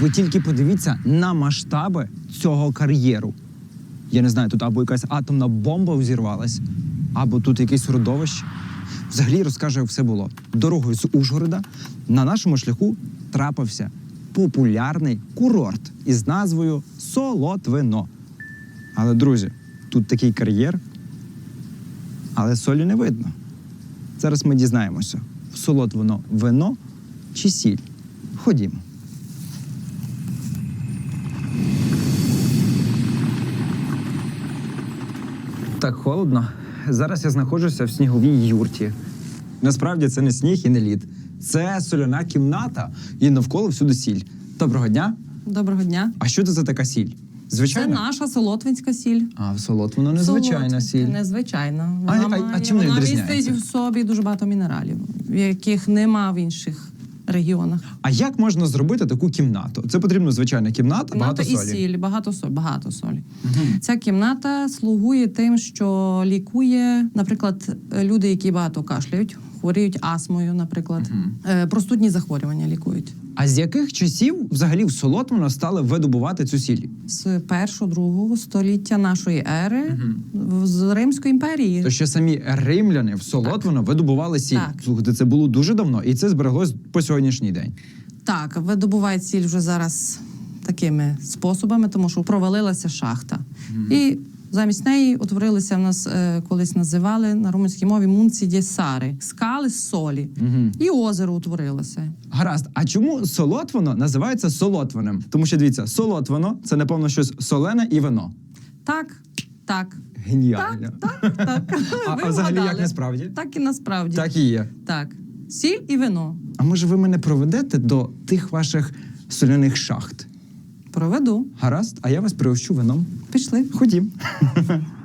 Ви тільки подивіться на масштаби цього кар'єру. Я не знаю, тут або якась атомна бомба взірвалась, або тут якесь родовище. Взагалі розкажу, як все було. Дорогою з Ужгорода на нашому шляху трапився популярний курорт із назвою Солотвино. Але, друзі, тут такий кар'єр, але солі не видно. Зараз ми дізнаємося, в Солотвино вино чи сіль. Ходімо. Так холодно. Зараз я знаходжуся в сніговій юрті. Насправді це не сніг і не лід. Це соляна кімната і навколо всюди сіль. Доброго дня. Доброго дня. А що це за така сіль? Це наша солотвинська сіль. А в солод воно незвичайна сіль. Незвичайна. А- Вона а- а має- чим вона відрізняється? містить в собі дуже багато мінералів, яких нема в інших регіонах. А як можна зробити таку кімнату? Це потрібно звичайна кімната, багато Кімната і солі. сіль, багато солі, багато солі. Ця кімната слугує тим, що лікує, наприклад, люди, які багато кашляють, хворіють астмою, наприклад, Е, простудні захворювання лікують. А з яких часів взагалі в Солотвино стали видобувати цю сіль? З першого другого століття нашої ери в- з Римської імперії. То ще самі римляни в Солотвино видобували сіль. Так. Слухайте, це було дуже давно, і це збереглось по сьогоднішній день. Так, видобувають сіль вже зараз такими способами, тому що провалилася шахта. І замість неї утворилися в нас е, колись називали на румунській мові мунці дєсари, скали з солі. І озеро утворилося. Гаразд, а чому Солотвино називається Солотвиним? Тому що дивіться, Солотвино це напевно щось солене і вино. Так, так. Геніально. Так, так. А, а взагалі як насправді? Так і насправді. Так і є. Так. Сіль і вино. А може ви мене проведете до тих ваших соляних шахт? Проведу. Гаразд, а я вас пригощу вином. Пішли. Ходім.